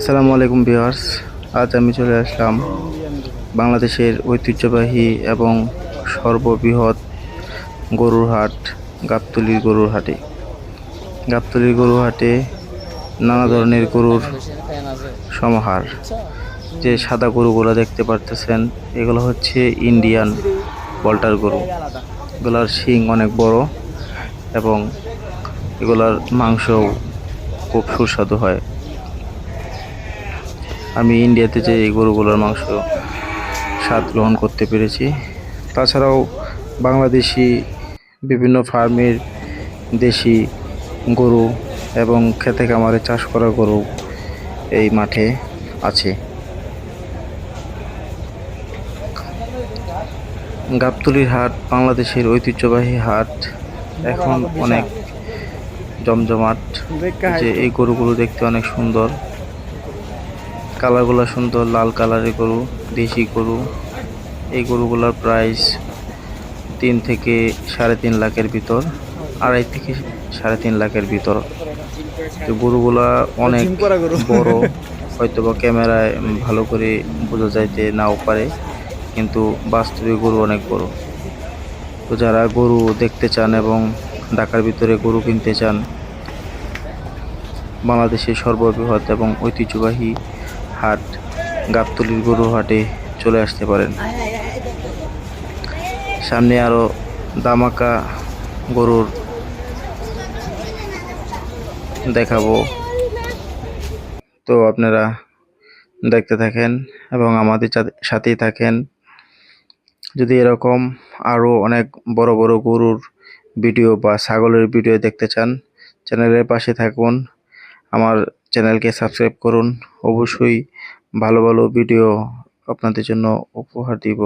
আসসালামু আলাইকুম ভিউয়ার্স। আজ আমি চলে আসলাম বাংলাদেশের ঐতিহ্যবাহী এবং সর্ববৃহৎ গরুর হাট, গাবতলির গরুর হাটে। গাবতলির গরুর হাটে নানা ধরনের গরুর সমাহার। যে সাদা গরুগুলো দেখতে পারতেছেন, এগুলো হচ্ছে ইন্ডিয়ান বল্টার গরু। এগুলার শিং অনেক বড় এবং এগুলার মাংসও খুব সুস্বাদু হয়। আমি ইন্ডিয়াতে যে এই গরুগুলোর মাংস স্বাদ গ্রহণ করতে পেরেছি। তাছাড়াও বাংলাদেশি বিভিন্ন ফার্মের দেশি গরু এবং খেতে খামারে চাষ করা গরু এই মাঠে আছে। গাবতলির হাট বাংলাদেশের ঐতিহ্যবাহী হাট। এখন অনেক জমজমাট। যে এই গরুগুলো দেখতে অনেক সুন্দর। কালারগুলো সুন্দর লাল কালারের গরু দেশি গরু। এই গরুগুলোর প্রাইস তিন থেকে সাড়ে তিন লাখের ভিতর আড়াই থেকে সাড়ে তিন লাখের ভিতর। তো গরুগুলা অনেক বড় হয়তো বা ক্যামেরায় ভালো করে বোঝা যাইতে নাও পারে কিন্তু বাস্তবে গরু অনেক বড়। তো যারা গরু দেখতে চান এবং ঢাকার ভিতরে গরু কিনতে চান বাংলাদেশের সর্ববৃহৎ এবং ঐতিহ্যবাহী হাট, গাবতলির গরু হাটে চলে আসতে পারেন। সামনে আরও দামাকা গরুর দেখাবো। তো আপনারা দেখতে থাকেন এবং আমাদের সাথে- সাথেই থাকেন। যদি এরকম আরও অনেক বড় বড় গরুর ভিডিও বা ছাগলের ভিডিও দেখতে চান, চ্যানেলের পাশে থাকুন। আমার চ্যানেলকে সাবস্ক্রাইব করুন। অবশ্যই ভালো ভালো ভিডিও আপনাদের জন্য উপহার দিব।